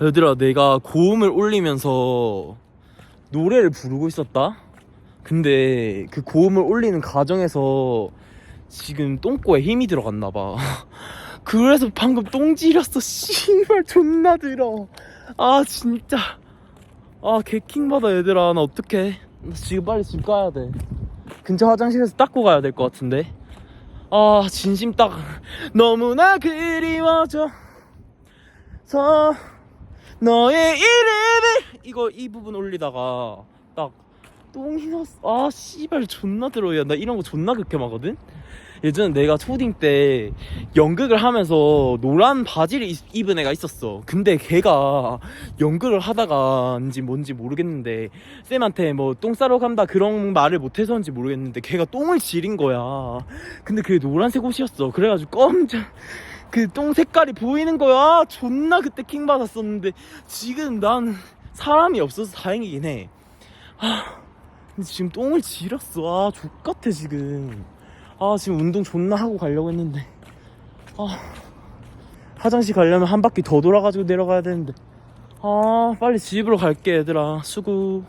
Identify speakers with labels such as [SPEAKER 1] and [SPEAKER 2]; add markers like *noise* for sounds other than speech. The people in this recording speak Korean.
[SPEAKER 1] 얘들아 내가 고음을 올리면서 노래를 부르고 있었다? 근데 그 고음을 올리는 과정에서 지금 똥꼬에 힘이 들어갔나 봐. *laughs* 그래서 방금 똥 지렸어. *laughs* 씨발 존나 들어 아 진짜. 아 개킹받아 얘들아. 나 어떡해. 나 지금 빨리 집 가야 돼. 근처 화장실에서 닦고 가야 될 것 같은데. 아 진심 딱 너무나 그리워져. 서 너의 이름을 이거 이 부분 올리다가 딱 똥이 났어 아 씨발 존나 들어야. 나 이런 거 존나 극혐하거든? 예전에 내가 초딩 때 연극을 하면서 노란 바지를 입- 입은 애가 있었어. 근데 걔가 연극을 하다가인지 뭔지 모르겠는데 쌤한테 뭐 똥 싸러 간다 그런 말을 못해서인지 모르겠는데 걔가 똥을 지린 거야. 근데 그게 노란색 옷이었어. 그래가지고 껌 그 똥 색깔이 보이는 거야. 존나 그때 킹 받았었는데 지금 난 사람이 없어서 다행이긴 해. 아, 근데 지금 똥을 지렸어. 아, 족같아 지금. 아, 지금 운동 존나 하고 가려고 했는데. 아, 화장실 가려면 한 바퀴 더 돌아가지고 내려가야 되는데. 아, 빨리 집으로 갈게 얘들아. 수고.